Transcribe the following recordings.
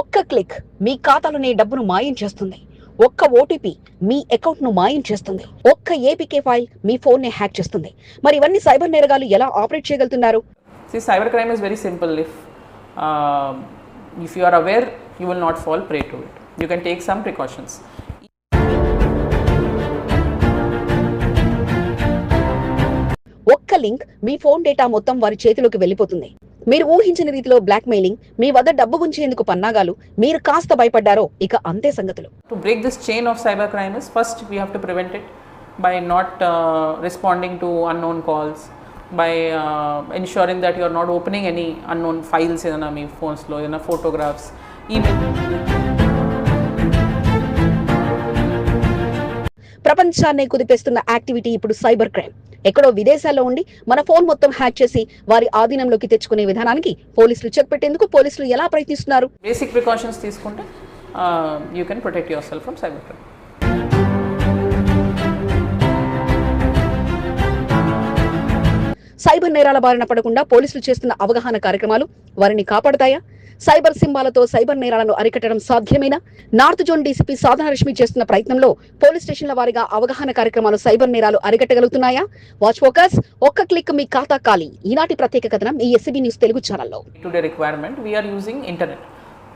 ఒక్క క్లిక్ మీ ఖాతాలోని డబ్బును మాయం చేస్తుంది. ఒక్క ఓటీపీ మీ అకౌంట్ను మాయం చేస్తుంది. ఒక్క ఏపీకే ఫైల్ మీ ఫోన్ని హ్యాక్ చేస్తుంది. మరి ఇవన్నీ సైబర్ నేరగాలు ఎలా ఆపరేట్ చేయగలుగుతున్నారు? Cyber crime is very simple if if you are aware you will not fall prey to it you can take some precautions ఒక్క లింక్ మీ ఫోన్ డేటా మొత్తం వారి చేతిలోకి వెళ్ళిపోతుంది మీరు ఊహించని రీతిలో బ్లాక్ మెయిలింగ్ మీ వద్ద డబ్బు ఉంచేందుకు పన్నాగాలు మీరు కాస్త భయపడ్డారో ఇక అంతే సంగతులు to break this chain of cyber crime is first we have to prevent it by not responding to unknown calls by ensuring that you are not opening any unknown files ఏదైనా మీ ఫోన్స్లో ఏదైనా ఫోటోగ్రాఫ్స్ ఈమెయిల్ ప్రపంచాన్ని కుదిపేస్తున్న activity ఇప్పుడు cyber crime. ఎక్కడో విదేశాల్లో ఉండి మన ఫోన్ మొత్తం హ్యాక్ చేసి వారి ఆధీనంలోకి తెచ్చుకునే విధానానికి పోలీసులు చెక్ పెట్టేందుకు పోలీసులు ఎలా ప్రయత్నిస్తున్నారు? బేసిక్ ప్రికాషన్స్ తీసుకుంటే you can protect yourself from cyber crime cyber నేరాల బారిన పడకుండా పోలీసులు చేస్తున్న అవగాహన కార్యక్రమాలు వారిని కాపాడతాయా? సైబర్ సింబాలతో సైబర్ నేరాలను అరికట్టడం సాధ్యమేనా north zone DCP Sadhana Rashmi చేస్తున్న ప్రయత్నంలో పోలీస్ స్టేషన్ల వారిగా అవగాహన కార్యక్రమాలు సైబర్ నేరాలు అరికట్టగలుగుతున్నాయా వాచ్ ఫోకస్ ఒక్క క్లిక్ మీ ఖాతా ఖాళీ ఈనాటి ప్రత్యేక కథనం ఈ ఎస్సీబీ న్యూస్ తెలుగు ఛానల్లో today requirement we are using internet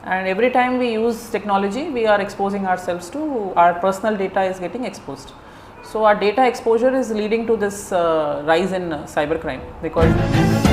and every time we use technology we are exposing ourselves to our personal data is getting exposed so our data exposure is leading to this uh, rise in uh, cybercrime because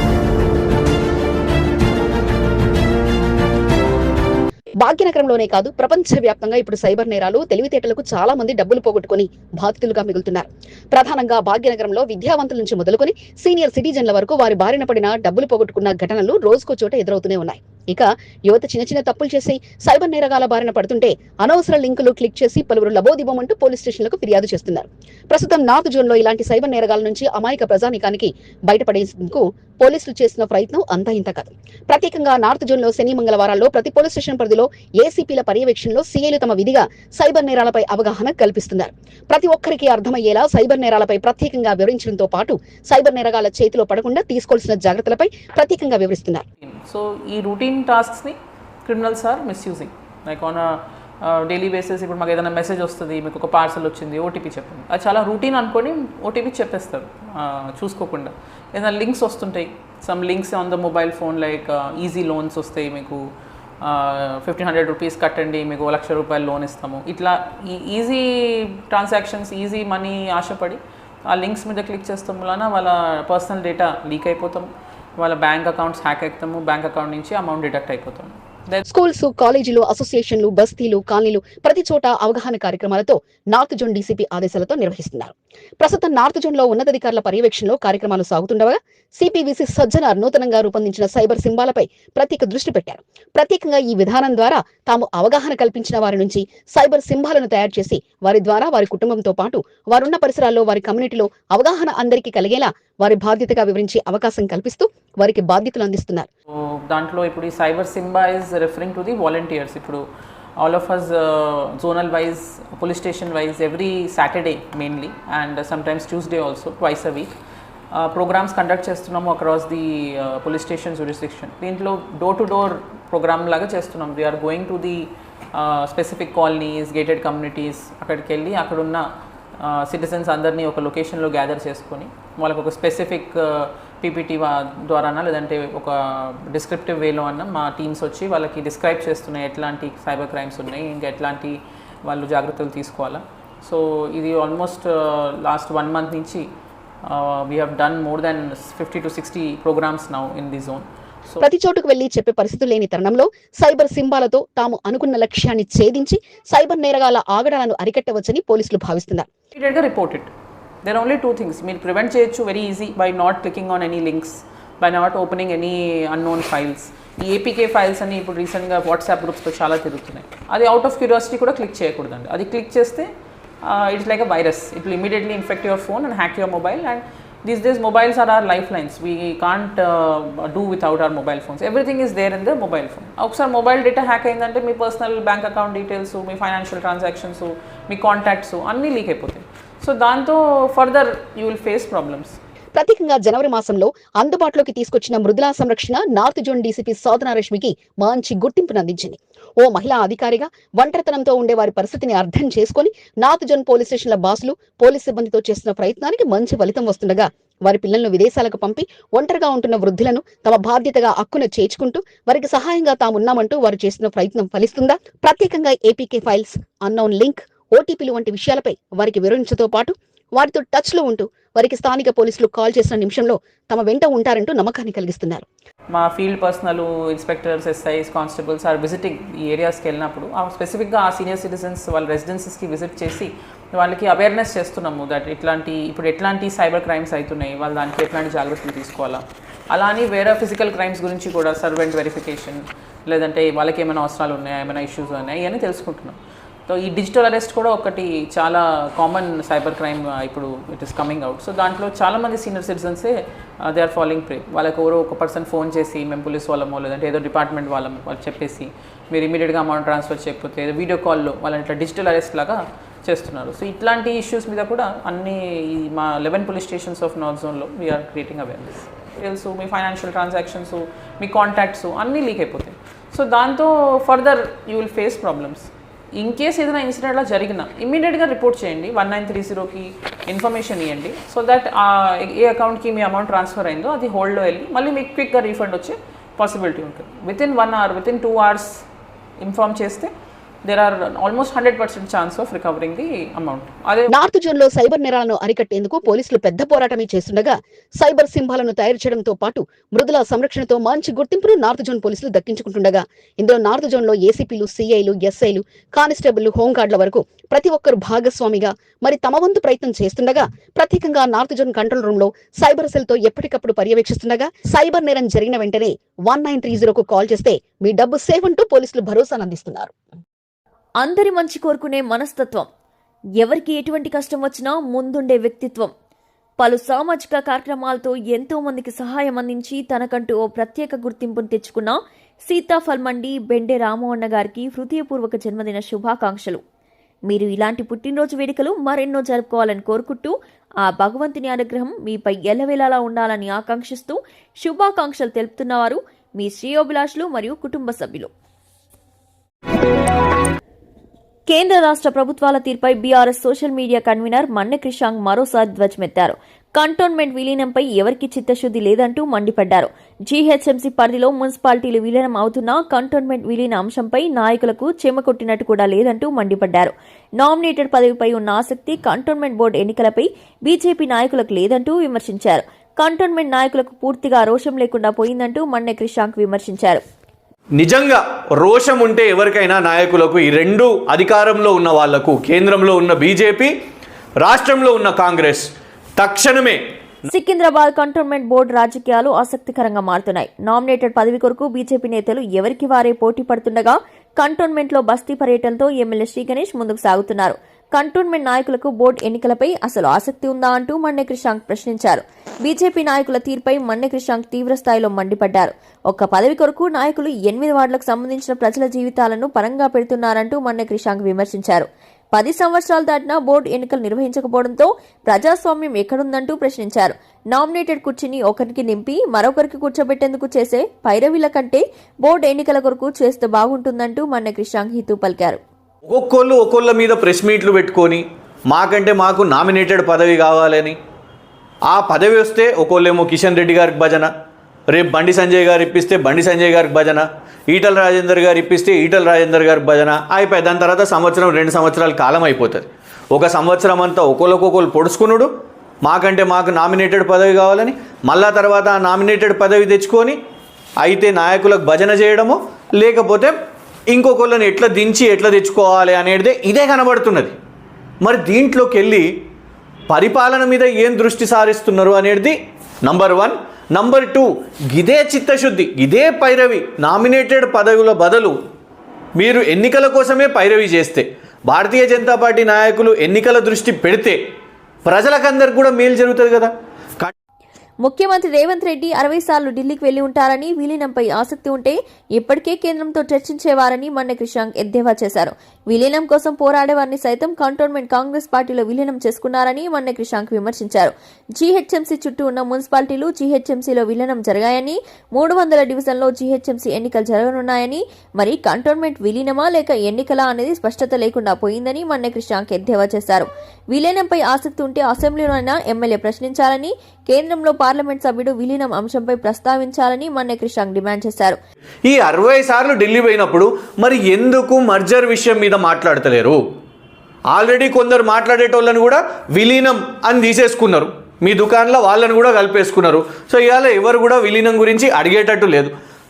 భాగ్యనగరంలోనే కాదు ప్రపంచవ్యాప్తంగా ఇప్పుడు cyber నేరాలు తెలివితేటలకు చాలా మంది డబ్బులు పోగొట్టుకుని బాధితులుగా మిగులుతున్నారు. ప్రధానంగా భాగ్యనగరంలో విద్యావంతుల నుంచి మొదలుకొని సీనియర్ సిటిజన్ల వరకు వారి బారిన పడిన డబ్బులు పోగొట్టుకున్న ఘటనలు రోజుకో చోట ఎదురవుతూనే ఉన్నాయి. ఇక యువత చిన్న చిన్న తప్పులు చేసి సైబర్ నేరగాల బారిన పడుతుంటే అనవసర లింకులు క్లిక్ చేసి పలువురు లబోదివ్వమంటూ పోలీస్ స్టేషన్లకు ఫిర్యాదు చేస్తున్నారు. ప్రస్తుతం నార్త్ జోన్లో ఇలాంటి సైబర్ నేరగాల నుంచి అమాయక ప్రజానికానికి బయటపడేందుకు పోలీసులు చేసిన ప్రయత్నం అంతా ఇంత కాదు. ప్రత్యేకంగా నార్త్ జోన్లో శని మంగళవారాల్లో ప్రతి పోలీస్ స్టేషన్ పరిధిలో ఏసీపీల పర్యవేక్షణలో సీఐలు తమ విధిగా సైబర్ నేరాలపై అవగాహన కల్పిస్తున్నారు. ప్రతి ఒక్కరికి అర్థమయ్యేలా సైబర్ నేరాలపై ప్రత్యేకంగా వివరించడంతో పాటు సైబర్ నేరగాల చేతిలో పడకుండా తీసుకోవాల్సిన జాగ్రత్తలపై ప్రత్యేకంగా వివరిస్తున్నారు. సో ఈ routine టాస్క్స్ని criminals are misusing like on daily basis ఇప్పుడు మాకు ఏదైనా మెసేజ్ వస్తుంది మీకు ఒక పార్సల్ వచ్చింది ఓటీపీ చెప్పండి. అది చాలా రూటీన్ అనుకొని ఓటీపీ చెప్పేస్తారు చూసుకోకుండా. ఏదైనా లింక్స్ వస్తుంటాయి. Some links on the mobile phone like easy loans వస్తాయి మీకు. ఫిఫ్టీన్ హండ్రెడ్ రూపీస్ కట్టండి మీకు ఓ లక్ష రూపాయలు లోన్ ఇస్తాము. ఇట్లా ఈ ఈజీ ట్రాన్సాక్షన్స్ ఈజీ మనీ ఆశపడి ఆ లింక్స్ మీద క్లిక్ చేస్తాం వలన వాళ్ళ పర్సనల్ డేటా లీక్ అయిపోతాం. వాళ్ళ బ్యాంక్ అకౌంట్స్ హ్యాక్ అవుతాము బ్యాంక్ అకౌంట్ నుంచి అమౌంట్ డిడక్ట్ అయిపోతాం స్కూల్స్ కాలేజీలు అసోసియేషన్లు బస్తీలు కాలనీలు ప్రతి చోట అవగాహన కార్యక్రమాలతో నార్త్ జోన్ డీసీపీ ఆదేశాలతో నిర్వహిస్తున్నారు. ప్రస్తుతం నార్త్ జోన్లో ఉన్నతాధికారుల పర్యవేక్షణలో కార్యక్రమాలు సాగుతుండగా సిపివిసి సజ్జనార్ నూతనంగా రూపొందించిన సైబర్ సింబాలపై ప్రత్యేక దృష్టి పెట్టారు. ప్రత్యేకంగా ఈ విధానం ద్వారా తాము అవగాహన కల్పించిన వారి నుంచి సైబర్ సింబాలను తయారు చేసి వారి ద్వారా వారి కుటుంబంతో పాటు వారున్న పరిసరాల్లో వారి కమ్యూనిటీలో అవగాహన అందరికీ కలిగేలా వారి బాధ్యతగా వివరించే అవకాశం కల్పిస్తూ వారికి బాధ్యతలు అందిస్తున్నారు. సో దాంట్లో ఇప్పుడు ఈ cyber Simba is referring to the volunteers ఇప్పుడు all of us zonal wise police station wise every Saturday mainly and sometimes Tuesday also twice a week programs conduct చేస్తున్నాము across the police station jurisdiction దీంట్లో door to door program లాగా చేస్తున్నాం. We're going to the specific colonies gated communities అక్కడికి వెళ్ళి అక్కడున్న citizens అందరినీ ఒక లొకేషన్లో గ్యాదర్ చేసుకొని వాళ్ళకు ఒక స్పెసిఫిక్ పీపీటీ ద్వారానా లేదంటే ఒక డిస్క్రిప్టివ్ వేలో అన్న మా టీమ్స్ వచ్చి వాళ్ళకి డిస్క్రైబ్ చేస్తున్నాయి ఎట్లాంటి సైబర్ క్రైమ్స్ ఉన్నాయి ఇంకా ఎట్లాంటి వాళ్ళు జాగ్రత్తలు తీసుకోవాలా. సో ఇది ఆల్మోస్ట్ లాస్ట్ వన్ మంత్ నుంచి we have done more than fifty to sixty programs now in the zone ప్రతి చోటుకు వెళ్ళి చెప్పే పరిస్థితులు లేని తరుణంలో సైబర్ సింబాలతో తాము అనుకున్న లక్ష్యాన్ని ఛేదించి సైబర్ నేరగాల ఆగడాలను అరికట్టవచ్చని పోలీసులు భావిస్తున్నారు. ఇమీడియట్గా report it there only two things మీరు ప్రివెంట్ చేయొచ్చు very easy by not clicking on any links by not opening any unknown files ఈ ఏపీకే ఫైల్స్ అని ఇప్పుడు రీసెంట్గా వాట్సాప్ గ్రూప్స్లో చాలా తిరుగుతున్నాయి. అది అవుట్ ఆఫ్ క్యూరియాసిటీ కూడా క్లిక్ చేయకూడదండి. అది క్లిక్ చేస్తే it's like a virus it immediately infect your phone and hack your mobile and these these mobiles are are lifelines we can't do without our mobile phones everything is there in the mobile phone ఒకసారి mobile data hack అయిందంటే మీ personal bank account details మీ financial transactions మీ contacts అన్నీ leak అయిపోతాయి. So దాంతో further you will face problems ప్రత్యేకంగా జనవరి మాసంలో అందుబాటులోకి తీసుకొచ్చిన మృదులా సంరక్షణ నార్త్ జోన్ డీసీపీ సాధన రష్మికి మంచి గుర్తింపును అందించింది. ఓ మహిళా అధికారిగా ఒంటరితనంతో ఉండే వారి పరిస్థితిని అర్థం చేసుకుని నార్త్ జోన్ పోలీస్ స్టేషన్ల బాసులు పోలీస్ సిబ్బందితో చేస్తున్న ప్రయత్నానికి మంచి ఫలితం వస్తుండగా వారి పిల్లలను విదేశాలకు పంపి ఒంటరిగా ఉంటున్న వృద్ధులను తమ బాధ్యతగా అక్కున చేర్చుకుంటూ వారికి సహాయంగా తామున్నామంటూ వారు చేస్తున్న ప్రయత్నం ఫలిస్తుందా? ప్రత్యేకంగా ఏపీకే ఫైల్స్ అన్నౌన్ లింక్ ఓటీపీలు వంటి విషయాలపై వారికి వివరించతో పాటు వారితో టచ్లో ఉంటూ వారికి స్థానిక పోలీసులు కాల్ చేసిన నిమిషంలో తమ వెంట ఉంటారంటూ నమ్మకాన్ని కలిగిస్తున్నారు. మా field personal inspectors SIs constables are visiting ఈ ఏరియాస్కి వెళ్ళినప్పుడు ఆ స్పెసిఫిక్గా ఆ సీనియర్ సిటిజన్స్ వాళ్ళ రెసిడెన్సీస్కి విజిట్ చేసి వాళ్ళకి అవేర్నెస్ చేస్తున్నాము దట్ ఇట్లాంటి ఇప్పుడు ఎట్లాంటి సైబర్ క్రైమ్స్ అవుతున్నాయి వాళ్ళు దానికి ఎట్లాంటి జాగ్రత్తలు తీసుకోవాలా? అలా అని వేరే ఫిజికల్ క్రైమ్స్ గురించి కూడా సర్వెంట్ వెరిఫికేషన్ లేదంటే వాళ్ళకి ఏమైనా అవసరాలు ఉన్నాయా ఏమైనా ఇష్యూస్ ఉన్నాయా ఇవన్నీ తెలుసుకుంటున్నాం. సో ఈ డిజిటల్ అరెస్ట్ కూడా ఒకటి చాలా కామన్ సైబర్ క్రైమ్ ఇప్పుడు it is coming out so దాంట్లో చాలామంది సీనియర్ సిటిజన్సే దే ఆర్ ఫాలోయింగ్ ప్రే వాళ్ళకి ఎవరో ఒక పర్సన్ ఫోన్ చేసి మేము పోలీస్ వాళ్ళమో లేదంటే ఏదో డిపార్ట్మెంట్ వాళ్ళము వాళ్ళు చెప్పేసి మీరు ఇమీడియట్గా అమౌంట్ ట్రాన్స్ఫర్ చేయకపోతే ఏదో వీడియో కాల్లో వాళ్ళని ఇట్లా డిజిటల్ అరెస్ట్ లాగా చేస్తున్నారు. సో ఇట్లాంటి ఇష్యూస్ మీద కూడా అన్ని ఈ మా eleven police stations of north జోన్లో వీఆర్ క్రియేటింగ్ అవేర్నెస్ డీటెయిల్స్ మీ ఫైనాన్షియల్ ట్రాన్సాక్షన్స్ మీ కాంటాక్ట్స్ అన్నీ లీక్ అయిపోతాయి. సో దాంతో further you will face problems in case ఏదైనా ఇన్సిడెంట్లో జరిగినా ఇమీడియట్గా రిపోర్ట్ చేయండి. వన్ నైన్ త్రీ జీరోకి ఇన్ఫర్మేషన్ ఇవ్వండి. సో దట్ ఏ అకౌంట్కి మీ అమౌంట్ ట్రాన్స్ఫర్ అయిందో అది హోల్డ్లో వెళ్ళి మళ్ళీ మీకు క్విక్గా రీఫండ్ వచ్చే పాసిబిలిటీ ఉంటుంది. Within one hour within two hours inform చేస్తే there are almost hundred percent chance of recovering the amount అదే నార్త్ జోన్లో సైబర్ నేరాలను అరికట్టేందుకు పోలీసులు పెద్ద పోరాటమే చేస్తుండగా సైబర్ సింహాలను తయారు చేయడంతో పాటు మృదుల సంరక్షణతో మంచి గుర్తింపును నార్త్ జోన్ పోలీసులు దక్కించుకుంటుండగా ఇందులో నార్త్ జోన్లో ఏసీపీలు సీఐలు ఎస్ఐలు కానిస్టేబుల్ హోంగార్డుల వరకు ప్రతి ఒక్కరు భాగస్వామిగా మరి తమ వంతు ప్రయత్నం చేస్తుండగా ప్రత్యేకంగా నార్త్ జోన్ కంట్రోల్ రూమ్లో సైబర్ సెల్తో ఎప్పటికప్పుడు పర్యవేక్షిస్తుండగా సైబర్ నేరం జరిగిన వెంటనే వన్ నైన్ త్రీ జీరోకు కాల్ చేస్తే మీ డబ్బు సేఫ్ అంటూ పోలీసులు భరోసాను అందిస్తున్నారు. అందరి మంచి కోరుకునే మనస్తత్వం. ఎవరికి ఎటువంటి కష్టం వచ్చినా ముందుండే వ్యక్తిత్వం. పలు సామాజిక కార్యక్రమాలతో ఎంతో మందికి సహాయం అందించి తనకంటూ ఓ ప్రత్యేక గుర్తింపును తెచ్చుకున్న సీతాఫల్ మండి బెండే రామవన్న గారికి హృదయపూర్వక జన్మదిన శుభాకాంక్షలు. మీరు ఇలాంటి పుట్టినరోజు వేడుకలు మరెన్నో జరుపుకోవాలని కోరుకుంటూ ఆ భగవంతుని అనుగ్రహం మీపై ఎల్లవేళలా ఉండాలని ఆకాంక్షిస్తూ శుభాకాంక్షలు తెలుపుతున్నవారు మీ శ్రేయోభిలాషులు మరియు కుటుంబ సభ్యులు. కేంద్ర రాష్ట్ర ప్రభుత్వాల తీర్పై BRS social media convener Manne Krishank మరోసారి ధ్వజమెత్తారు. కంటోన్మెంట్ విలీనంపై ఎవరికి చిత్తశుద్ది లేదంటూ మండిపడ్డారు. జీహెచ్ఎంసీ పరిధిలో మున్సిపాలిటీలు విలీనం అవుతున్నా కంటోన్మెంట్ విలీన అంశంపై నాయకులకు చెమ కొట్టినట్టు కూడా లేదంటూ మండిపడ్డారు. నామినేటెడ్ పదవిపై ఉన్న ఆసక్తి కంటోన్మెంట్ బోర్డు ఎన్నికలపై బీజేపీ నాయకులకు లేదంటూ విమర్శించారు. కంటోన్మెంట్ నాయకులకు పూర్తిగా రోషం లేకుండా పోయిందంటూ మన్నె క్రిషాంక్ విమర్శించారు. నిజంగా రోషం ఉంటే ఎవరికైనా నాయకులకు ఈ రెండు అధికారంలో ఉన్న వాళ్ళకు కేంద్రంలో ఉన్న బీజేపీ రాష్ట్రంలో ఉన్న కాంగ్రెస్ తక్షణమే సికింద్రాబాద్ కంటోన్మెంట్ బోర్డు రాజకీయాలు ఆసక్తికరంగా మారుతున్నాయి. నామినేటెడ్ పదవి కొరకు బీజేపీ నేతలు ఎవరికి వారే పోటీ పడుతుండగా కంటోన్మెంట్లో బస్తీ పర్యటనతో ఎమ్మెల్యే శ్రీ గణేష్ ముందుకు సాగుతున్నారు. కంటోన్మెంట్ నాయకులకు బోర్డు ఎన్నికలపై అసలు ఆసక్తి ఉందా అంటూ మన్నె క్రిషాంక్ ప్రశ్నించారు. బీజేపీ నాయకుల తీర్పై మన్నె క్రిషాంక్ మండిపడ్డారు. ఒక్క పదవి కొరకు నాయకులు ఎనిమిది వార్డులకు సంబంధించిన ప్రజల జీవితాలను పరంగా పెడుతున్నారంటూ మన్నె క్రిషాంక్ విమర్శించారు. పది సంవత్సరాలు దాటినా బోర్డు ఎన్నికలు నిర్వహించకపోవడంతో ప్రజాస్వామ్యం ఎక్కడుందంటూ ప్రశ్నించారు. నామినేటెడ్ కుర్చీని ఒకరికి నింపి మరొకరికి కూర్చోబెట్టేందుకు చేసే పైరవీల కంటే బోర్డు ఎన్నికల కొరకు చేస్తే బాగుంటుందంటూ మన్నె క్రిషాంక్ హితూ పలికారు ఒక్కొక్కళ్ళు ఒక్కొళ్ళ మీద ప్రెస్ మీట్లు పెట్టుకొని మాకంటే మాకు నామినేటెడ్ పదవి కావాలని. ఆ పదవి వస్తే ఒకళ్ళేమో కిషన్ రెడ్డి గారికి భజన రేపు బండి సంజయ్ గారు ఇప్పిస్తే బండి సంజయ్ గారికి భజన ఈటల రాజేందర్ గారు ఇప్పిస్తే ఈటల రాజేందర్ గారికి భజన అయిపోయి దాని తర్వాత సంవత్సరం రెండు సంవత్సరాల కాలం అయిపోతుంది. ఒక సంవత్సరం అంతా ఒకళ్ళకొకళ్ళు పొడుచుకునుడు మాకంటే మాకు నామినేటెడ్ పదవి కావాలని మళ్ళా తర్వాత ఆ నామినేటెడ్ పదవి తెచ్చుకొని అయితే నాయకులకు భజన చేయడము లేకపోతే ఇంకొకళ్ళని ఎట్లా దించి ఎట్లా తెచ్చుకోవాలి అనేది ఇదే కనబడుతున్నది. మరి దీంట్లోకి వెళ్ళి పరిపాలన మీద ఏం దృష్టి సారిస్తున్నారు అనేది నంబర్ వన్. నంబర్ టూ ఇదే చిత్తశుద్ధి ఇదే పైరవి నామినేటెడ్ పదవుల బదులు మీరు ఎన్నికల కోసమే పైరవి చేస్తే భారతీయ జనతా పార్టీ నాయకులు ఎన్నికల దృష్టి పెడితే ప్రజలకందరికి కూడా మేలు జరుగుతుంది కదా. ముఖ్యమంత్రి రేవంత్ రెడ్డి అరవై సార్లు ఢిల్లీకి వెళ్ళి ఉంటారని విలీనంపై ఆసక్తి ఉంటే ఇప్పటికే కేంద్రంతో చర్చించేవారని మన్నె క్రిషాంక్ ఎద్దేవా చేశారు. విలీనం కోసం పోరాడేవారిని సైతం కంటోన్మెంట్ కాంగ్రెస్ పార్టీలో విలీనం చేసుకున్నారని మన్నె క్రిషాంక్ విమర్శించారు. జీహెచ్ఎంసీ చుట్టూ ఉన్న మున్సిపాలిటీలు జీహెచ్ఎంసీలో విలీనం జరిగాయని మూడు వందల డివిజన్లో జీహెచ్ఎంసీ ఎన్నికలు జరగనున్నాయని మరి కంటోన్మెంట్ విలీనమా లేక ఎన్నికలా అనేది స్పష్టత లేకుండా పోయిందని మన్నె క్రిషాంక్ ఎద్దేవా చేశారు. విలీనంపై ఆసక్తి ఉంటే అసెంబ్లీలోనైనా ఎమ్మెల్యే ప్రశ్నించాలని కేంద్రంలో పార్లమెంట్ సభ్యుడు విలీనం అంశంపై ప్రస్తావించాలని మన్నె క్రిషాంక్ డిమాండ్ చేశారు. ఈ అరవై సార్లు ఢిల్లీ పోయినప్పుడు మరి ఎందుకు మర్జర్ విషయం మీద మాట్లాడతలేరు? ఆల్రెడీ కొందరు మాట్లాడేటోళ్ళని కూడా విలీనం అని తీసేసుకున్నారు. మీ దుకాణంలో వాళ్ళని కూడా కలిపేసుకున్నారు. సో ఇవాళ ఎవరు కూడా విలీనం గురించి అడిగేటట్టు లేదు.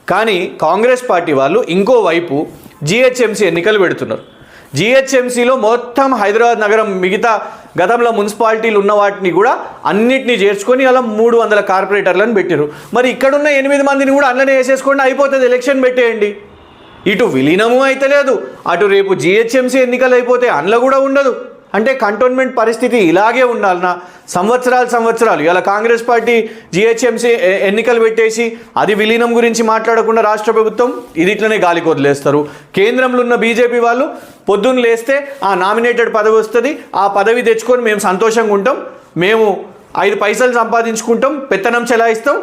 కానీ కాంగ్రెస్ పార్టీ వాళ్ళు ఇంకో వైపు జిహెచ్ఎంసీ ఎన్నికలు పెడుతున్నారు. జిహెచ్ఎంసీలో మొత్తం హైదరాబాద్ నగరం మిగతా గతంలో మున్సిపాలిటీలు ఉన్న వాటిని కూడా అన్నిటినీ చేర్చుకొని అలా మూడు వందల కార్పొరేటర్లను పెట్టారు మరి ఇక్కడున్న ఎనిమిది మందిని కూడా అందులోనే వేసేసుకోండి అయిపోతుంది. ఎలక్షన్ పెట్టేయండి. ఇటు విలీనము అయితే లేదు అటు రేపు జిహెచ్ఎంసీ ఎన్నికలు అయిపోతే అందులో కూడా ఉండదు. అంటే కంటోన్మెంట్ పరిస్థితి ఇలాగే ఉండాలన్నా సంవత్సరాలు సంవత్సరాలు. ఇలా కాంగ్రెస్ పార్టీ జిహెచ్ఎంసీ ఎన్నికలు పెట్టేసి అది విలీనం గురించి మాట్లాడకుండా రాష్ట్ర ప్రభుత్వం ఇది ఇట్లనే గాలికి వదిలేస్తారు కేంద్రంలో ఉన్న బీజేపీ వాళ్ళు పొద్దున్న లేస్తే ఆ నామినేటెడ్ పదవి వస్తుంది. ఆ పదవి తెచ్చుకొని మేము సంతోషంగా ఉంటాం. మేము ఐదు పైసలు సంపాదించుకుంటాం. పెత్తనం చెలాయిస్తాం.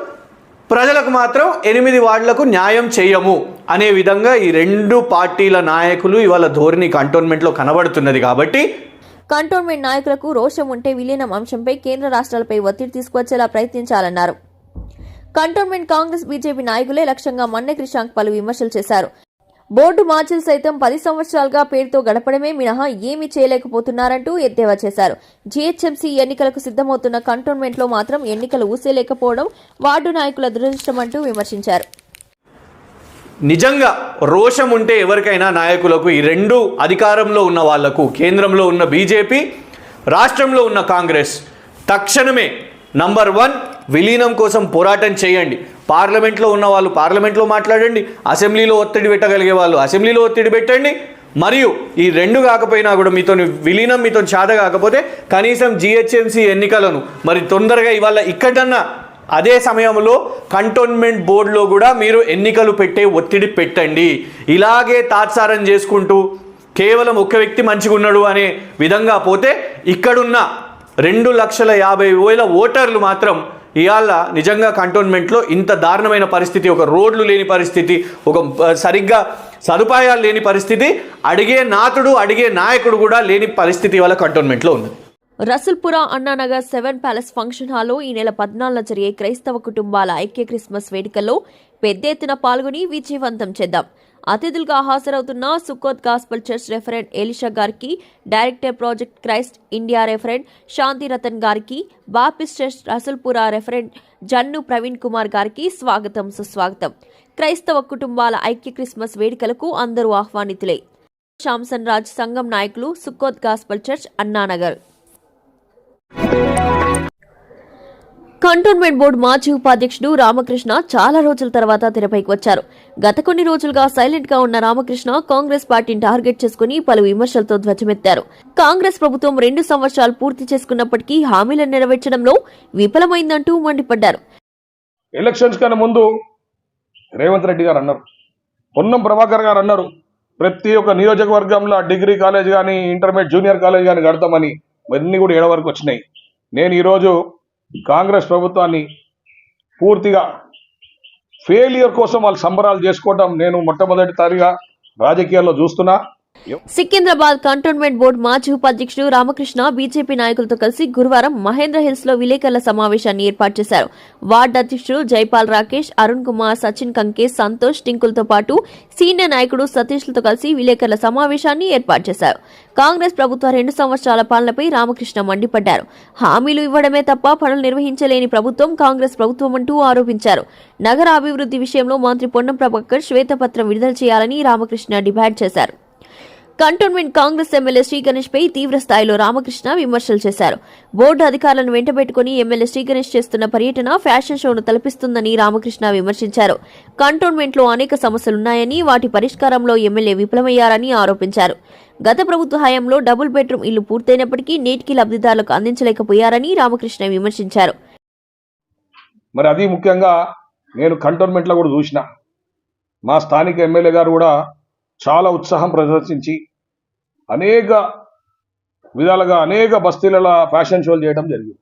ప్రజలకు మాత్రం ఎనిమిది వార్డులకు న్యాయం చేయము అనే విధంగా ఈ రెండు పార్టీల నాయకులు ఇవాళ ధోరణి కంటోన్మెంట్లో కనబడుతున్నది కాబట్టి కంటోన్మెంట్ నాయకులకు రోషం ఉంటే విలీనం అంశంపై కేంద్ర రాష్ట్రాలపై ఒత్తిడి తీసుకొచ్చేలా ప్రయత్నించాలన్నారు. కంటోన్మెంట్ కాంగ్రెస్ బీజేపీ నాయకులే లక్ష్యంగా మన్నె క్రిషాంక్ పలు విమర్శలు చేశారు. బోర్డు మార్చిలు సైతం పది సంవత్సరాలుగా పేరుతో గడపడమే మినహా ఏమీ చేయలేకపోతున్నారంటూ ఎద్దేవా చేశారు. జీహెచ్ఎంసీ ఎన్నికలకు సిద్దమవుతున్న కంటోన్మెంట్లో మాత్రం ఎన్నికలు ఊసేలేకపోవడం వార్డు నాయకుల దురదృష్టమంటూ విమర్శించారు. నిజంగా రోషం ఉంటే ఎవరికైనా నాయకులకు ఈ రెండు అధికారంలో ఉన్న వాళ్ళకు కేంద్రంలో ఉన్న బీజేపీ రాష్ట్రంలో ఉన్న కాంగ్రెస్ తక్షణమే నంబర్ వన్ విలీనం కోసం పోరాటం చేయండి. పార్లమెంట్లో ఉన్న వాళ్ళు పార్లమెంట్లో మాట్లాడండి. అసెంబ్లీలో ఒత్తిడి పెట్టగలిగే వాళ్ళు అసెంబ్లీలో ఒత్తిడి పెట్టండి. మరియు ఈ రెండు కాకపోయినా కూడా మీతో విలీనం మీతో చాద కాకపోతే కనీసం జిహెచ్ఎంసీ ఎన్నికలను మరి తొందరగా ఇవాళ ఇక్కడన్నా అదే సమయంలో కంటోన్మెంట్ బోర్డులో కూడా మీరు ఎన్నికలు పెట్టే ఒత్తిడి పెట్టండి. ఇలాగే తాత్సారం చేసుకుంటూ కేవలం ఒక వ్యక్తి మంచిగా ఉన్నాడు అనే విధంగా పోతే ఇక్కడున్న రెండు లక్షల యాభై వేల ఓటర్లు మాత్రం ఇవాళ నిజంగా కంటోన్మెంట్లో ఇంత దారుణమైన పరిస్థితి ఒక రోడ్లు లేని పరిస్థితి ఒక సరిగ్గా సదుపాయాలు లేని పరిస్థితి అడిగే నాతుడు అడిగే నాయకుడు కూడా లేని పరిస్థితి ఇవాళ కంటోన్మెంట్లో ఉంది Rasoolpura Annanagar seven palace function హాల్లో ఈ నెల పద్నాలుగున జరిగే క్రైస్తవ కుటుంబాల ఐక్య క్రిస్మస్ వేడుకల్లో పెద్ద ఎత్తున పాల్గొని విజయవంతం చేద్దాం. అతిథులుగా హాజరవుతున్న Sukkoth gospel church reverend Elisha గారికి director project Christ India reverend Shantiratan గారికి baptist church Rasoolpura reverend Jannu Praveen Kumar గారికి స్వాగతం సుస్వాగతం. క్రైస్తవ కుటుంబాల ఐక్య క్రిస్మస్ వేడుకలకు అందరూ ఆహ్వానితులే. శాంసన్ రాజ్ సంఘం నాయకులు Sukkoth gospel church Annanagar. Cantonment board మాజీ ఉపాధ్యక్షుడు రామకృష్ణ చాలా రోజుల తర్వాత తెరపైకి వచ్చారు. గత కొన్ని రోజులుగా సైలెంట్గా ఉన్న రామకృష్ణ కాంగ్రెస్ పార్టీని టార్గెట్ చేసుకుని పలు విమర్శలతో ధ్వజమెత్తారు. కాంగ్రెస్ ప్రభుత్వం రెండు సంవత్సరాలు పూర్తి చేసుకున్నప్పటికీ హామీలను నెరవేర్చడంలో విఫలమైందంటూ మండిపడ్డారు. ఎలక్షన్స్ కన్నా ముందు రేవంత్ రెడ్డి గారు అన్నారు. పొన్నం ప్రభాకర్ గారు అన్నారు. ప్రతి ఒక్క నియోజకవర్గంలో డిగ్రీ కాలేజ్ కానీ ఇంటర్మీడియట్ జూనియర్ కాలేజ్ కానీ కడతామని. ఇవన్నీ కూడా ఏడ వరకు వచ్చినాయి? నేను ఈరోజు కాంగ్రెస్ ప్రభుత్వాన్ని పూర్తిగా ఫెయిలియర్ కోసం వాళ్ళు సంబరాలు చేసుకోవడం నేను మొట్టమొదటి తారీగా రాజకీయాల్లో చూస్తున్నా. సికింద్రాబాద్ కంటోన్మెంట్ బోర్డు మాజీ ఉపాధ్యక్షుడు రామకృష్ణ బీజేపీ నాయకులతో కలిసి గురువారం మహేంద్ర హిల్స్లో విలేకరుల సమావేశాన్ని ఏర్పాటు చేశారు. వార్డు అధ్యక్షుడు జైపాల్ రాకేష్ అరుణ్ కుమార్ సచిన్ కంకే సంతోష్ టింకులతో పాటు సీనియర్ నాయకుడు సతీష్లతో కలిసి విలేకరుల సమావేశాన్ని ఏర్పాటు చేశారు. కాంగ్రెస్ ప్రభుత్వ రెండు సంవత్సరాల పాలనపై రామకృష్ణ మండిపడ్డారు. హామీలు ఇవ్వడమే తప్ప పనులు నిర్వహించలేని ప్రభుత్వం కాంగ్రెస్ ప్రభుత్వం అంటూ ఆరోపించారు. నగర అభివృద్ధి విషయంలో మంత్రి పొన్నం ప్రభాకర్ శ్వేతపత్రం విడుదల చేయాలని రామకృష్ణ డిమాండ్ చేశారు. Cantonment Congress MLA Shri Ganesh పై తీవ్ర స్థాయిలో రామకృష్ణ విమర్శలు చేశారు. బోర్డు అధికారులను వెంటబెట్టుకుని ఎమ్మెల్యే శ్రీ గణేష్ చేస్తున్న పర్యటన ఫ్యాషన్ షోను తలపిస్తుందని రామకృష్ణ విమర్శించారు. కంటోన్మెంట్లో అనేక సమస్యలున్నాయని వాటి పరిష్కారంలో ఎమ్మెల్యే విఫలమయ్యారని ఆరోపించారు. గత ప్రభుత్వ హయాంలో డబుల్ బెడ్రూమ్ ఇల్లు పూర్తయినప్పటికీ నేటికి లబ్ధిదారులకు అందించలేకపోయారని రామకృష్ణ విమర్శించారు. మరి అది ముఖ్యంగా నేను కంటోన్మెంట్లో కూడా చూసిన. మా స్థానిక ఎమ్మెల్యే గారు కూడా చాలా ఉత్సాహం ప్రదర్శించి అనేక విధాలుగా అనేక బస్తీలలో ఫ్యాషన్ షోలు చేయడం జరిగింది.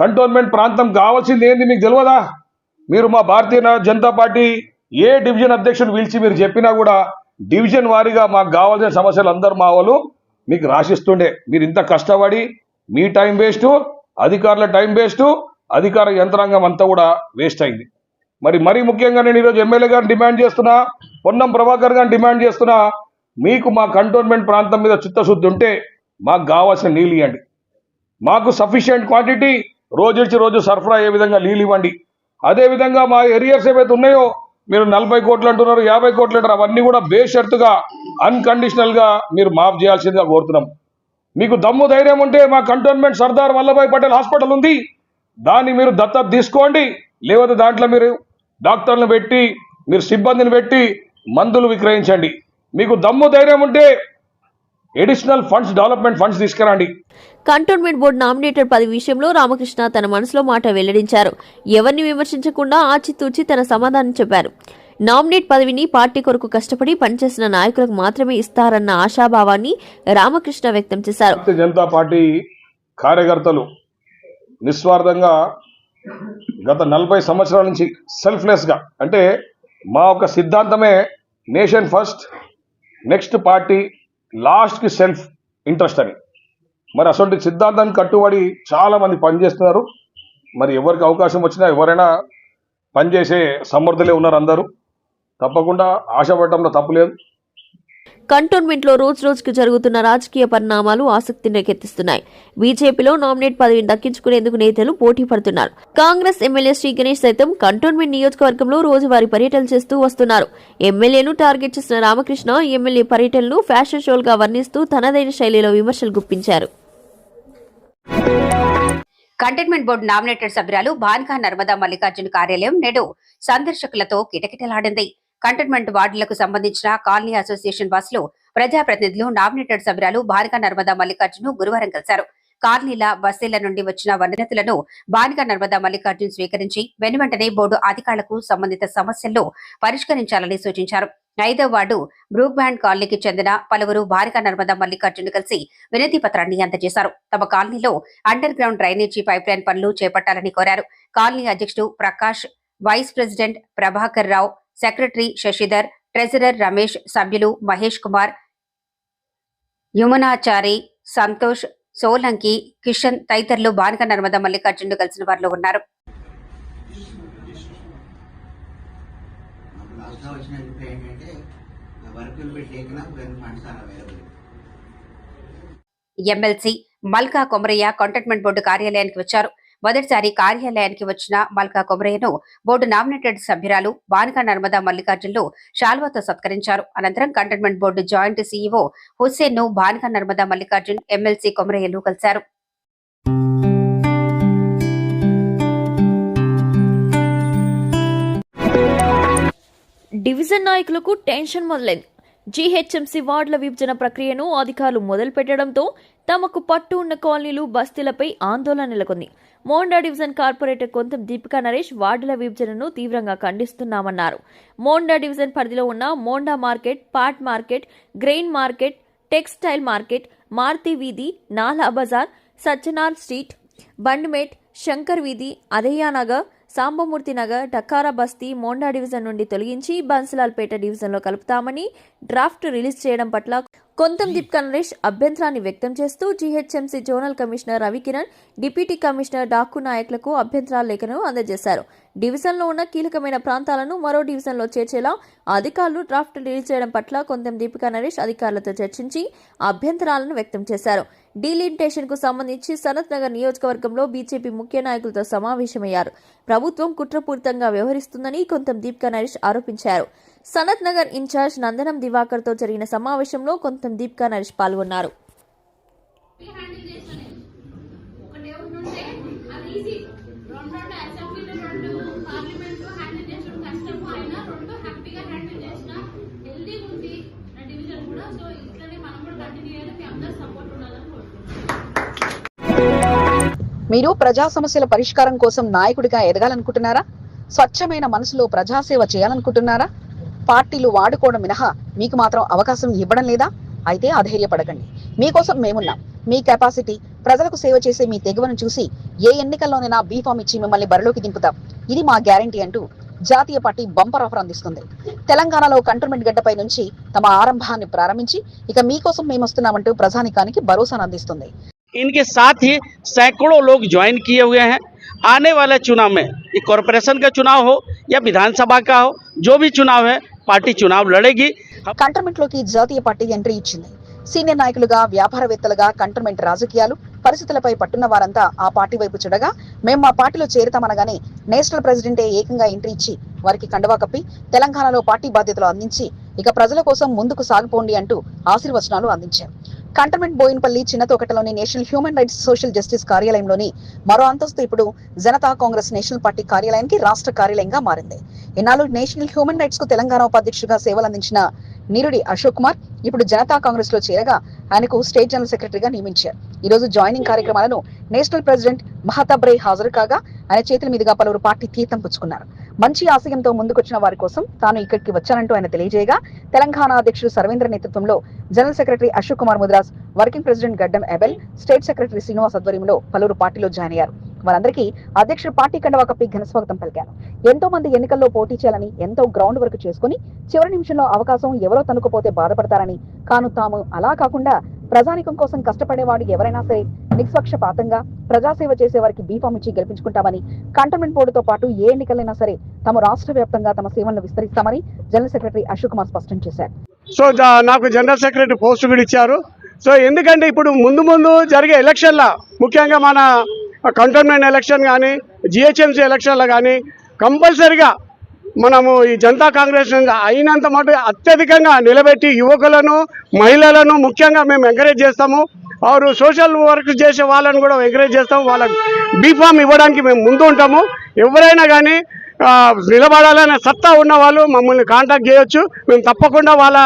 కంటోన్మెంట్ ప్రాంతం కావాల్సింది ఏంది మీకు తెలియదా? మీరు మా భారతీయ జనతా పార్టీ ఏ డివిజన్ అధ్యక్షుడు పిలిచి మీరు చెప్పినా కూడా డివిజన్ వారీగా మాకు కావాల్సిన సమస్యలు అందరు మా వాళ్ళు మీకు రాసిస్తుండే. మీరు ఇంత కష్టపడి మీ టైం వేస్ట్ అధికారుల టైం వేస్ట్ అధికార యంత్రాంగం అంతా కూడా వేస్ట్ అయింది. మరి మరీ ముఖ్యంగా నేను ఈరోజు ఎమ్మెల్యే గారిని డిమాండ్ చేస్తున్నా. పొన్నం ప్రభాకర్ గారిని డిమాండ్ చేస్తున్నా మీకు మా కంటోన్మెంట్ ప్రాంతం మీద చిత్తశుద్ధి ఉంటే మాకు కావాల్సిన నీళ్ళు ఇవ్వండి. మాకు సఫిషియంట్ క్వాంటిటీ రోజు ఇచ్చి రోజు సరఫరా అయ్యే విధంగా నీళ్ళు ఇవ్వండి. అదేవిధంగా మా ఏరియాస్ ఏవైతే ఉన్నాయో మీరు నలభై కోట్లు అంటున్నారు యాభై కోట్లు అంటారు అవన్నీ కూడా బేషరతుగా అన్కండిషనల్గా మీరు మాఫ్ చేయాల్సిందిగా కోరుతున్నాం. మీకు దమ్ము ధైర్యం ఉంటే మా కంటోన్మెంట్ సర్దార్ వల్లభాయ్ పటేల్ హాస్పిటల్ ఉంది. దాన్ని మీరు దత్తత తీసుకోండి. లేకపోతే దాంట్లో మీరు డాక్టర్లను పెట్టి మీరు సిబ్బందిని పెట్టి మందులు విక్రయించండి. మీకు దమ్ము ధైర్యం ఉంటే ఎడిషనల్ ఫండ్స్ డెవలప్మెంట్ ఫండ్స్ తీసుకురండి. కంటోన్మెంట్ బోర్డు నామినేటెడ్ పదవి విషయంలో రామకృష్ణ తన మనసులో మాట వెల్లడించారు. ఎవరిని విమర్శించకుండా ఆచితూచి తన సమాధానం చెప్పారు. నామినేట్ పదవిని పార్టీ కొరకు కష్టపడి పనిచేసిన నాయకులకు మాత్రమే ఇస్తారన్న ఆశాభావాన్ని రామకృష్ణ వ్యక్తం చేశారు. భారతీయ జనతా పార్టీ కార్యకర్తలు నిస్వార్థంగా గత నలభై సంవత్సరాల నుంచి సెల్ఫ్లెస్గా అంటే మా ఒక సిద్ధాంతమే నేషన్ ఫస్ట్ నెక్స్ట్ పార్టీ లాస్ట్కి సెల్ఫ్ ఇంట్రెస్ట్ అని. మరి అసలు సిద్ధాంతాన్ని కట్టుబడి చాలామంది పనిచేస్తున్నారు. మరి ఎవరికి అవకాశం వచ్చినా ఎవరైనా పనిచేసే సమర్థులే ఉన్నారు అందరూ. తప్పకుండా ఆశపడటంలో తప్పులేదు కంటోన్మెంట్లో రోజు రోజుకు జరుగుతున్న రాజకీయ పరిణామాలు ఆసక్తిని రేకెత్తిస్తున్నాయి. బీజేపీలో నామినేట్ పదవిని దక్కించుకునేందుకు నేతలు పోటీ పడుతున్నారు. కాంగ్రెస్ ఎమ్మెల్యే శ్రీ గణేష్ సైతం కంటోన్మెంట్ నియోజకవర్గంలో రోజువారీ పర్యటనలు చేస్తూ వస్తున్నారు. ఎమ్మెల్యేను టార్గెట్ చేసిన రామకృష్ణ ఎమ్మెల్యే పర్యటనలు ఫ్యాషన్ షోలుగా వర్ణిస్తూ తనదైన శైలిలో విమర్శలు గుప్పించారు. కంటైన్మెంట్ బోర్డు నామినేటెడ్ సభ్యురాలు భాన్కా నర్మదా మల్లికార్జున కార్యాలయం నేడు సందర్శకులతో కిటకిటలాడింది. కంటైన్మెంట్ వార్డులకు సంబంధించిన కాలనీ అసోసియేషన్ బస్సులో ప్రజాప్రతినిధులు నామినేటెడ్ సభ్యురాలు భానికా నర్మదా మల్లికార్జును గురువారం కలిశారు. కాలనీల బస్సీల నుండి వచ్చిన వనరులను బానిక నర్మదా మల్లికార్జున్ స్వీకరించి వెనువెంటనే బోర్డు అధికారులకు సంబంధిత సమస్యలను పరిష్కరించాలని సూచించారు. ఐదో వార్డు బ్రూక్ బ్యాండ్ కాలనీకి చెందిన పలువురు బారిక నర్మదా మల్లికార్జున్ కలిసి వినతి పత్రాన్ని అందజేశారు. తమ కాలనీలో underground drainage pipeline పనులు చేపట్టాలని కోరారు. కాలనీ అధ్యక్షుడు Prakash vice president Prabhakar Rao secretary Shashidhar treasurer Ramesh సభ్యులు మహేష్ కుమార్ యమునాచారి సంతోష్ సోలంకి కిషన్ తదితరులు బానిక నర్మదా మల్లికార్జునుడు కలిసిన వారిలో ఉన్నారు. MLC Malka Komaraiah cantonment board కార్యాలయానికి వచ్చారు. మొదటిసారి కార్యాలయానికి వచ్చిన మల్కా కొమరయ్యను బోర్డు నామినేటెడ్ సభ్యురాలు బానిక నర్మదా మల్లికార్జునులు షాల్వాతో సత్కరించారు. అనంతరం కంటైన్మెంట్ బోర్డు జాయింట్ సీఈఓ హుస్సేన్ను బానిక నర్మదా మల్లికార్జున్ ఎమ్మెల్సీ కొమరయ్యలు కలిశారు. డివిజన్ నాయకులకు టెన్షన్ మొదలైంది. జీహెచ్ఎంసీ వార్డుల విభజన ప్రక్రియను అధికారులు మొదలుపెట్టడంతో తమకు పట్టు ఉన్న కాలనీలు బస్తీలపై ఆందోళన నెలకొంది. మోండా డివిజన్ కార్పొరేటర్ కొంతం దీపికా నరేష్ వార్డుల విభజనను తీవ్రంగా ఖండిస్తున్నామన్నారు. మోండా డివిజన్ పరిధిలో ఉన్న Monda market pot market grain market textile market Maruthi వీధి నాలా బజార్ సజ్జనార్ స్ట్రీట్ బండిమేట్ శంకర్ వీధి అదయ్యానగర్ సాంబమూర్తి నగర్ టక్కారా బస్తీ మోండా డివిజన్ నుండి తొలగించి బన్సలాల్పేట డివిజన్లో కలుపుతామని డ్రాఫ్ట్ రిలీజ్ చేయడం పట్ల కొంతం దీప్కా నరేష్ అభ్యంతరాన్ని వ్యక్తం చేస్తూ GHMC zonal commissioner Ravikiran deputy commissioner Daku నాయక్లకు అభ్యంతరాల లేఖను అందజేశారు. డివిజన్లో ఉన్న కీలకమైన ప్రాంతాలను మరో డివిజన్లో చేర్చేలా అధికారులు డ్రాఫ్ట్ రిలీజ్ చేయడం పట్ల కొంతం దీపికా నరేష్ అధికారులతో చర్చించి అభ్యంతరాలను వ్యక్తం చేశారు. డీలిమిటేషన్కు సంబంధించి సనత్ నగర్ నియోజకవర్గంలో బీజేపీ ముఖ్య నాయకులతో సమావేశమయ్యారు. ప్రభుత్వం కుట్రపూరితంగా వ్యవహరిస్తుందని కొంతం దీపికా నరేష్ ఆరోపించారు. సనత్ నగర్ ఇన్ఛార్జ్ నందనం దివాకర్తో జరిగిన సమావేశంలో కొంతం దీపికా నరేష్ పాల్గొన్నారు. మీరు ప్రజా సమస్యల పరిష్కారం కోసం నాయకుడిగా ఎదగాలనుకుంటున్నారా? స్వచ్ఛమైన మనసులో ప్రజాసేవ చేయాలనుకుంటున్నారా? పార్టీలు వాడుకోవడం మినహా మీకు మాత్రం అవకాశం ఇవ్వడం లేదా? అయితే అధైర్యపడకండి. మీకోసం మేమున్నాం. మీ కెపాసిటీ ప్రజలకు సేవ చేసే మీ తెగువను చూసి ఏ ఎన్నికల్లోనైనా బీఫామ్ ఇచ్చి మిమ్మల్ని బరిలోకి దింపుతాం. ఇది మా గ్యారంటీ అంటూ జాతీయ పార్టీ బంపర్ ఆఫర్ అందిస్తుంది. తెలంగాణలో కంటోన్మెంట్ గడ్డపై నుంచి తమ ఆరంభాన్ని ప్రారంభించి ఇక మీకోసం మేము వస్తున్నామంటూ ప్రజానికానికి భరోసాను అందిస్తుంది. इनके साथ ही सैकड़ों लोग ज्वाइन किए हुए हैं आने वाले चुनाव में ये कॉरपोरेशन का चुनाव हो या विधानसभा का हो जो भी चुनाव है पार्टी चुनाव लड़ेगी కంటోన్మెంట్ లోకి జాతీయ పార్టీ ఎంట్రీ ఇచ్చింది సీనియర్ నాయకులుగా వ్యాపారవేత్తలుగా కంటోన్మెంట్ రాజకీయాలు పరిస్థితులపై పట్టున్న వారంతా ఆ పార్టీ వైపు చూడగా మేము మా పార్టీలో చేరుతామనగానే నేషనల్ ప్రెసిడెంటే ఏకంగా ఎంట్రీ ఇచ్చి వారికి కండవా కప్పి తెలంగాణలో పార్టీ బాధ్యతలు అందించి ఇక ప్రజల కోసం ముందుకు సాగిపోండి అంటూ ఆశీర్వచనాలు అందించారు cantonment Bowenpally చిన్నతోకటలోని national human rights social justice కార్యాలయంలోని మరో అంతస్తు ఇప్పుడు జనతా కాంగ్రెస్ నేషనల్ పార్టీ కార్యాలయానికి రాష్ట్ర కార్యాలయంగా మారింది. ఇన్నాళ్ళు నేషనల్ హ్యూమన్ రైట్స్కు తెలంగాణ ఉపాధ్యక్షుడిగా సేవలు అందించిన అశోక్ కుమార్ ఇప్పుడు జనతా కాంగ్రెస్లో చేరగా ఆయనకు స్టేట్ జనరల్ సెక్రటరీగా నియమించారు. ఈ రోజు జాయినింగ్ కార్యక్రమాలను నేషనల్ ప్రెసిడెంట్ మహతాబ్రే హాజరు కాగా ఆయన చేతుల మీదుగా పలువురు పార్టీ తీర్థం పుచ్చుకున్నారు. మంచి ఆశయంతో ముందుకొచ్చిన వారి కోసం తాను ఇక్కడికి వచ్చానంటూ ఆయన తెలియజేయగా తెలంగాణ అధ్యక్షుడు సర్వేంద్ర నేతృత్వంలో general secretary Ashok Kumar Mudras working president Gaddam Abel state secretary Srinivas ఆధ్వర్యంలో పలువురు పార్టీలో జాయిన్ అయ్యారు. వారందరికీ అధ్యక్షుడు పార్టీ కండవా కప్పి ఘన స్వాగతం పలికారు. ఎంతో మంది ఎన్నికల్లో పోటీ చేయాలని ఎంతో గ్రౌండ్ వర్క్ చేసుకుని చివరి నిమిషంలో అవకాశం ఎవరో తనుకుపోతే బాధపడతారని కాను తాము అలా కాకుండా ప్రజానికం కోసం కష్టపడేవాడు ఎవరైనా సరే నిష్పక్షపాతంగా ప్రజాసేవ చేసే వారికి బీఫామ్ ఇచ్చి గెలిపించుకుంటామని కంటోన్మెంట్ బోర్డుతో పాటు ఏ ఎన్నికలైనా సరే తమ రాష్ట్ర వ్యాప్తంగా తమ సేవలను విస్తరిస్తామని జనరల్ సెక్రటరీ అశోక్ కుమార్ స్పష్టం చేశారు. సో నాకు జనరల్ సెక్రటరీ పోస్టు కూడా ఇచ్చారు. సో ఎందుకంటే ఇప్పుడు ముందు ముందు జరిగే ఎలక్షన్ల ముఖ్యంగా మన కంటోన్మెంట్ ఎలక్షన్ కానీ జిహెచ్ఎంసీ ఎలక్షన్లో కానీ కంపల్సరిగా మనము ఈ జనతా కాంగ్రెస్ అయినంత మటు అత్యధికంగా నిలబెట్టి యువకులను మహిళలను ముఖ్యంగా మేము ఎంకరేజ్ చేస్తాము. వారు సోషల్ వర్క్ చేసే వాళ్ళని కూడా ఎంకరేజ్ చేస్తాము. వాళ్ళకు బీఫామ్ ఇవ్వడానికి మేము ముందు ఉంటాము. ఎవరైనా కానీ నిలబడాలనే సత్తా ఉన్న వాళ్ళు మమ్మల్ని కాంటాక్ట్ చేయొచ్చు. మేము తప్పకుండా వాళ్ళ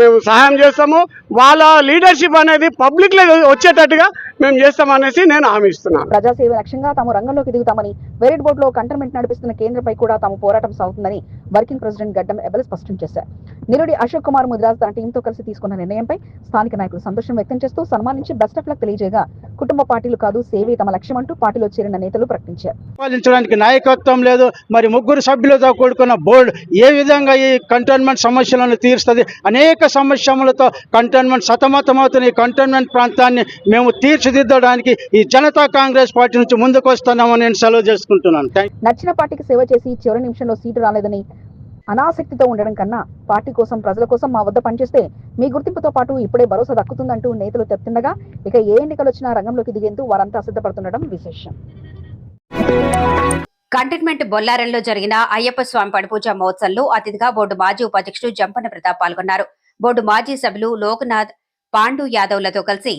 మేము సహాయం చేస్తాము. వాళ్ళ లీడర్షిప్ అనేది పబ్లిక్లో వచ్చేటట్టుగా మేము చేస్తామనేసి నేను హామీ ఇస్తున్నాను ప్రజాసేవ లక్ష్యంగా తాము రంగంలోకి దిగుతామని వెరెడ్ బోర్డులో కంటోన్మెంట్ నడిపిస్తున్న కేంద్రంపై కూడా తాము పోరాటం సాగుతుందని వర్కింగ్ ప్రెసిడెంట్ గడ్డం ఎబెల్ స్పష్టం చేశారు. నిరుడి అశోక్ కుమార్ ముద్రాజ్ తన టీంతో కలిసి తీసుకున్న నిర్ణయంపై స్థానిక నాయకులు సంతోషం వ్యక్తం చేస్తూ సన్మానించి బెస్ట్ ఆఫ్ లక్ తెలియజేయగా కుటుంబ పార్టీలు కాదు సేవే తమ లక్ష్యం అంటూ పార్టీలో చేరిన నేతలు ప్రకటించారు. పాలించడానికి నాయకత్వం లేదు మరి ముగ్గురు సభ్యులతో కూడుకున్న బోర్డు ఏ విధంగా ఈ కంటోన్మెంట్ సమస్యలను తీరుస్తుంది? అనేక సమస్యలతో కంటోన్మెంట్ సతమతమవుతున్న ఈ కంటోన్మెంట్ ప్రాంతాన్ని మేము తీర్చిదిద్దడానికి ఈ జనతా కాంగ్రెస్ పార్టీ నుంచి ముందుకు వస్తున్నామని నేను సెలవు చేసుకుంటున్నాను. నచ్చిన పార్టీకి సేవ చేసి చివరి నిమిషంలో సీటు రాలేదని అనాసక్తితో ఉండడం కన్నా పార్టీ కోసం ప్రజల కోసం మా వద్ద పనిచేస్తే మీ గుర్తింపుతో పాటు ఇప్పుడే భరోసా దక్కుతుందంటూ నేతలు చెప్తుండగా ఇక ఏ ఎన్నికలు వచ్చినా రంగంలోకి దిగేందుకు వారంతా సిద్ధపడుతుండడం విశేషం. కంటైన్మెంట్ బొల్లారంలో జరిగిన అయ్యప్ప స్వామి పడిపూజ మహోత్సవంలో అతిథిగా బోర్డు మాజీ ఉపాధ్యక్షుడు జంపన్న ప్రతాప్ పాల్గొన్నారు. బోర్డు మాజీ సభ్యులు లోక్నాథ్ పాండు యాదవ్లతో కలిసి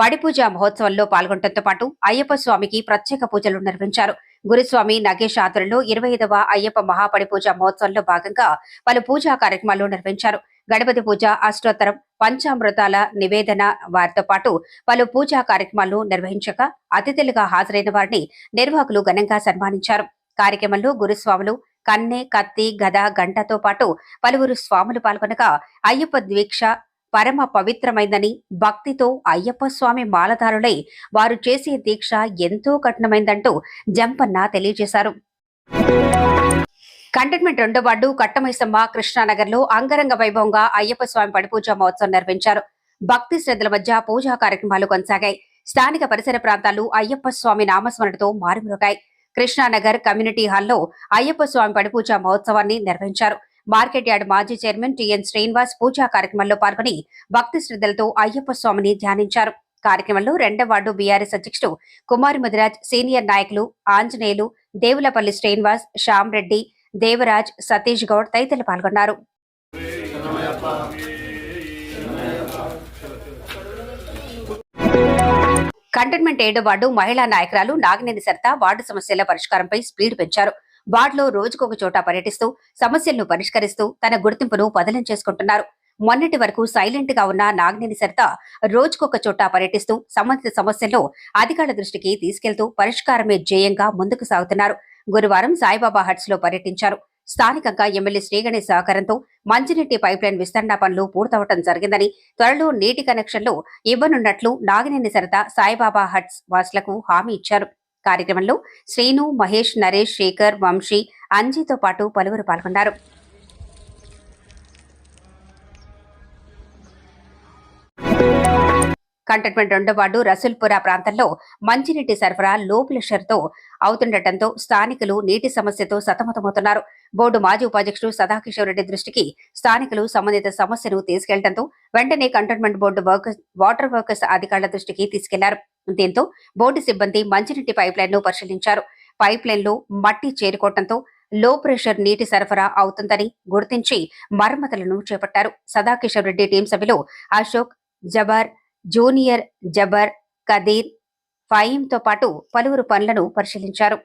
పడిపూజ మహోత్సవంలో పాల్గొనడంతో పాటు అయ్యప్ప స్వామికి ప్రత్యేక పూజలు నిర్వహించారు. గురుస్వామి నగేష్ ఆధ్వర్యంలో ఇరవై ఐదవ అయ్యప్ప మహాపడిపూజ మహోత్సవంలో భాగంగా పలు పూజా కార్యక్రమాలు నిర్వహించారు. గణపతి పూజ అష్టోత్తరం పంచామృతాల నివేదన వారితో పాటు పలు పూజా కార్యక్రమాలు నిర్వహించగా అతిథులుగా హాజరైన వారిని నిర్వాహకులు ఘనంగా సన్మానించారు. కార్యక్రమంలో గురుస్వాములు కన్నె కత్తి గద గంటతో పాటు పలువురు స్వాములు పాల్గొనగా అయ్యప్ప దీక్ష పరమ పవిత్రమైందని భక్తితో అయ్యప్ప స్వామి మాలధారులై వారు చేసే దీక్ష ఎంతో కఠినమైందంటూ జంపన్న తెలియజేశారు. కంటైన్మెంట్ రెండో వార్డు కట్టమైసమ్మ కృష్ణానగర్లో అంగరంగ వైభవంగా అయ్యప్ప స్వామి పడిపూజ మహోత్సవం నిర్వహించారు. భక్తి శ్రద్ధల మధ్య పూజా కార్యక్రమాలు కొనసాగాయి. స్థానిక పరిసర ప్రాంతాలు అయ్యప్ప స్వామి నామస్మరణతో మారుమ్రోగాయి. కృష్ణానగర్ కమ్యూనిటీ హాల్లో అయ్యప్ప స్వామి పడిపూజ మహోత్సవాన్ని నిర్వహించారు. మార్కెట్ యార్డ్ మాజీ చైర్మన్ టిఎన్ శ్రీనివాస్ పూజా కార్యక్రమంలో పాల్గొని భక్తి శ్రద్ధలతో అయ్యప్ప స్వామిని ధ్యానించారు. కార్యక్రమంలో రెండవ వార్డు బీఆర్ఎస్ అధ్యక్షుడు కుమారి ముదిరాజ్ సీనియర్ నాయకులు ఆంజనేయులు దేవులపల్లి శ్రీనివాస్ శ్యామ్ రెడ్డి దేవరాజ్ సతీష్ గౌడ్ తదితరులు పాల్గొన్నారు. కంటైన్మెంట్ ఏడో వార్డు మహిళా నాయకురాలు నాగినేని సరిత వార్డు సమస్యల పరిష్కారంపై స్పీడ్ పెంచారు. వార్డులో రోజుకొక చోట పర్యటిస్తూ సమస్యలను పరిష్కరిస్తూ తన గుర్తింపును పదలం చేసుకుంటున్నారు. మొన్నటి వరకు సైలెంట్గా ఉన్న నాగినేని సరిత రోజుకొక చోట పర్యటిస్తూ సంబంధిత సమస్యల్లో అధికారుల దృష్టికి తీసుకెళ్తూ పరిష్కారమే ధ్యేయంగా ముందుకు సాగుతున్నారు. గురువారం సాయిబాబా హట్స్లో పర్యటించారు. స్థానికంగా ఎమ్మెల్యే శ్రీగణేష్ సహకారంతో మంచినీటి పైప్లైన్ విస్తరణ పనులు పూర్తవటం జరిగిందని త్వరలో నీటి కనెక్షన్లు ఇవ్వనున్నట్లు నాగినేని సరిత సాయిబాబా హట్స్ వాసులకు హామీ ఇచ్చారు. కార్యక్రమంలో శ్రీను మహేష్ నరేష్ శేఖర్ వంశీ అంజీతో పాటు పలువురు పాల్గొన్నారు. కంటైన్మెంట్ రెండో వార్డు రసూల్పురా ప్రాంతంలో మంచినీటి సరఫరా లో ప్రెషర్తో అవుతుండటంతో స్థానికులు నీటి సమస్యతో సతమతమవుతున్నారు. బోర్డు మాజీ ఉపాధ్యక్షుడు సదాకిషోర్ రెడ్డి దృష్టికి స్థానికులు సంబంధిత సమస్యను తీసుకెళ్ళడంతో వెంటనే cantonment board workers water workers అధికారుల దృష్టికి తీసుకెళ్ళారు. దీంతో బోర్డు సిబ్బంది మంచినీటి పైప్ లైన్ను పరిశీలించారు. పైప్ లైన్లో మట్టి చేరుకోవడంతో లో ప్రెషర్ నీటి సరఫరా అవుతుందని గుర్తించి మరమ్మతులను చేపట్టారు. సదాకిషోర్ రెడ్డి టీం సభ్యులు అశోక్ జబార్ జూనియర్ జబర్ కదీర్ ఫాయింతో పాటు పలువురు పనులను పరిశీలించారు.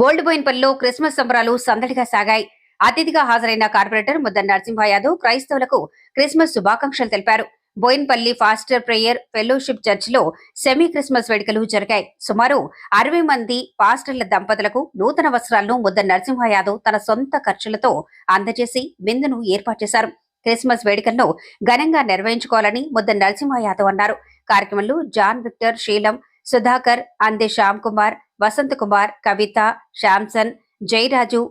గోల్డ్ పనిలో క్రిస్మస్ సంబరాలు సందడిగా సాగాయి. అతిథిగా హాజరైన కార్పొరేటర్ ముద్ద నరసింహ యాదవ్ క్రైస్తవులకు క్రిస్మస్ శుభాకాంక్షలు తెలిపారు. బోయిన్పల్లి ఫాస్టర్ ప్రేయర్ ఫెలోషిప్ చర్చిలో సెమీ క్రిస్మస్ వేడుకలు జరిగాయి. సుమారు అరవై మంది పాస్టర్ల దంపతులకు నూతన వస్త్రాలను ముద్ద నరసింహ యాదవ్ తన సొంత ఖర్చులతో అందజేసి విందును ఏర్పాటు చేశారు. క్రిస్మస్ వేడుకలను ఘనంగా నిర్వహించుకోవాలని ముద్ద నరసింహ యాదవ్ అన్నారు. కార్యక్రమంలో జాన్ విక్టర్ శీలం సుధాకర్ అందే శ్యామ్ కుమార్ వసంత్ కుమార్ కవిత శాంసన్ జయరాజు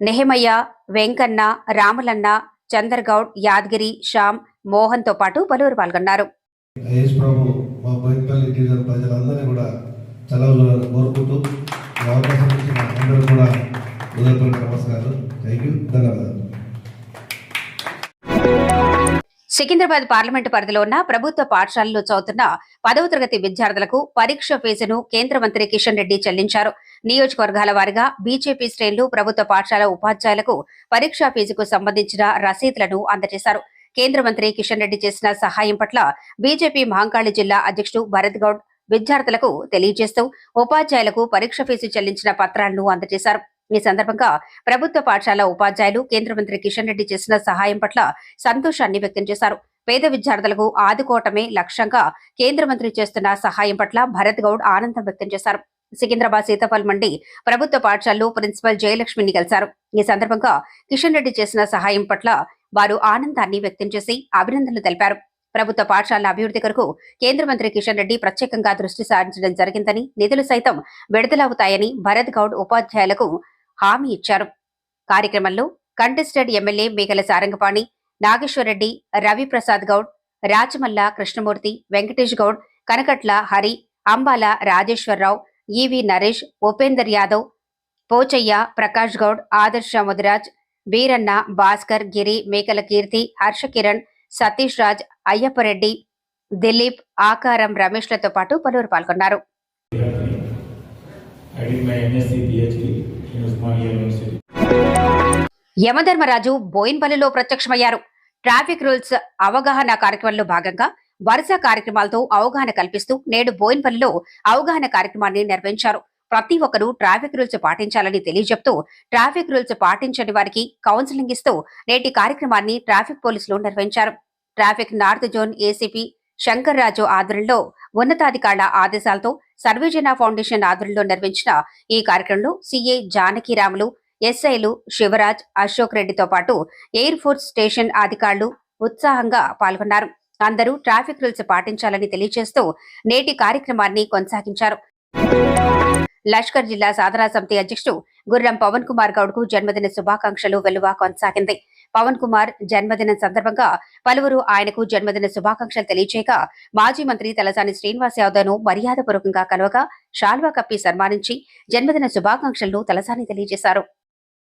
నెహమయ్య వెంకన్న రాములన్న చందర్గౌడ్ యాదగిరి శ్యామ్ మోహన్తో పాటు పలువురు పాల్గొన్నారు. కూడా సికింద్రాబాద్ పార్లమెంటు పరిధిలో ఉన్న ప్రభుత్వ పాఠశాలలో చదువుతున్న పదవ తరగతి విద్యార్థులకు పరీక్ష ఫీజును కేంద్ర మంత్రి కిషన్ రెడ్డి చెల్లించారు. నియోజకవర్గాల వారిగా బీజేపీ శ్రేణులు ప్రభుత్వ పాఠశాల ఉపాధ్యాయులకు పరీక్షా ఫీజుకు సంబంధించిన రసీదులను అందజేశారు. కేంద్ర మంత్రి కిషన్ రెడ్డి చేసిన సహాయం పట్ల బీజేపీ మహంకాళి జిల్లా అధ్యక్షుడు భరత్ గౌడ్ విద్యార్థులకు తెలియజేస్తూ ఉపాధ్యాయులకు పరీక్ష ఫీజు చెల్లించిన పత్రాలను అందజేశారు. ఈ సందర్భంగా ప్రభుత్వ పాఠశాల ఉపాధ్యాయులు కేంద్ర మంత్రి కిషన్ రెడ్డి చేసిన సహాయం పట్ల సంతోషాన్ని వ్యక్తం చేశారు. పేద విద్యార్థులకు ఆదుకోవటమే లక్ష్యంగా కేంద్ర మంత్రి చేస్తున్న సహాయం పట్ల భరత్ గౌడ్ ఆనందం వ్యక్తం చేశారు. సికింద్రాబాద్ సీతాఫల్ మండి ప్రభుత్వ పాఠశాలలో ప్రిన్సిపల్ జయలక్ష్మిని కలిశారు. ఈ సందర్భంగా కిషన్ రెడ్డి చేసిన సహాయం పట్ల వారు ఆనందాన్ని వ్యక్తం చేసి అభినందనలు తెలిపారు. ప్రభుత్వ పాఠశాలల అభివృద్ధి కొరకు కేంద్ర మంత్రి కిషన్ రెడ్డి ప్రత్యేకంగా దృష్టి సారించడం జరిగిందని నిధులు సైతం విడుదలవుతాయని భరత్ గౌడ్ ఉపాధ్యాయులకు హామీ ఇచ్చారు. కార్యక్రమంలో కంటెస్టెడ్ ఎమ్మెల్యే మేకల సారంగపాణి నాగేశ్వరరెడ్డి రవిప్రసాద్ గౌడ్ రాచమల్ల కృష్ణమూర్తి వెంకటేష్ గౌడ్ కనకట్ల హరి అంబాల రాజేశ్వరరావు ఈవి నరేష్ ఉపేందర్ యాదవ్ పోచయ్య ప్రకాష్ గౌడ్ ఆదర్శ ముదిరాజ్ వీరన్న భాస్కర్ గిరి మేకల కీర్తి హర్ష కిరణ్ సతీష్ రాజ్ అయ్యప్పరెడ్డి దిలీప్ ఆకారం రమేష్లతో పాటు పలువురు పాల్గొన్నారు. యమధర్మరాజు బోయిన్పల్లిలో ప్రత్యక్షమయ్యారు. ట్రాఫిక్ రూల్స్ అవగాహన కార్యక్రమంలో భాగంగా వరుస కార్యక్రమాలతో అవగాహన కల్పిస్తూ నేడు బోయిన్పల్లిలో అవగాహన కార్యక్రమాన్ని నిర్వహించారు. ప్రతి ఒక్కరూ ట్రాఫిక్ రూల్స్ పాటించాలని తెలియజెప్తూ ట్రాఫిక్ రూల్స్ పాటించని వారికి కౌన్సిలింగ్ ఇస్తూ నేటి కార్యక్రమాన్ని ట్రాఫిక్ పోలీసులు నిర్వహించారు. Traffic north zone ACP Shankar Raju ఆధ్వర్యంలో ఉన్నతాధికారుల ఆదేశాలతో సర్వేజన ఫౌండేషన్ ఆధ్వర్యంలో నిర్వహించిన ఈ కార్యక్రమంలో సీఏ జానకిరాములు ఎస్ఐలు శివరాజ్ అశోక్ రెడ్డితో పాటు ఎయిర్ ఫోర్స్ స్టేషన్ అధికారులు ఉత్సాహంగా పాల్గొన్నారు. అందరూ ట్రాఫిక్ రూల్స్ పాటించాలని తెలియజేస్తూ నేటి కార్యక్రమాన్ని కొనసాగించారు. లష్కర్ జిల్లా సాధనా సమితి అధ్యక్షుడు గుర్రం పవన్ కుమార్ గౌడ్కు జన్మదిన శుభాకాంక్షలు వెలువ కొనసాగింది. పవన్ కుమార్ జన్మదినం సందర్భంగా పలువురు ఆయనకు జన్మదిన శుభాకాంక్షలు తెలియచేయగా మాజీ మంత్రి తలసాని శ్రీనివాస్ యాదవ్ను మర్యాదపూర్వకంగా కలవగా షాల్వా కప్పి సన్మానించి జన్మదిన శుభాకాంక్షలను తలసాని తెలియజేశారు.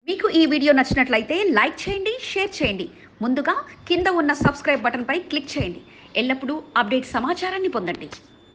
మీకు ఈ వీడియో నచ్చినట్లయితే లైక్ చేయండి షేర్ చేయండి. ముందుగా కింద ఉన్న సబ్స్క్రైబ్ బటన్పై క్లిక్ చేయండి. ఎల్లప్పుడూ అప్డేట్ సమాచారాన్ని పొందండి.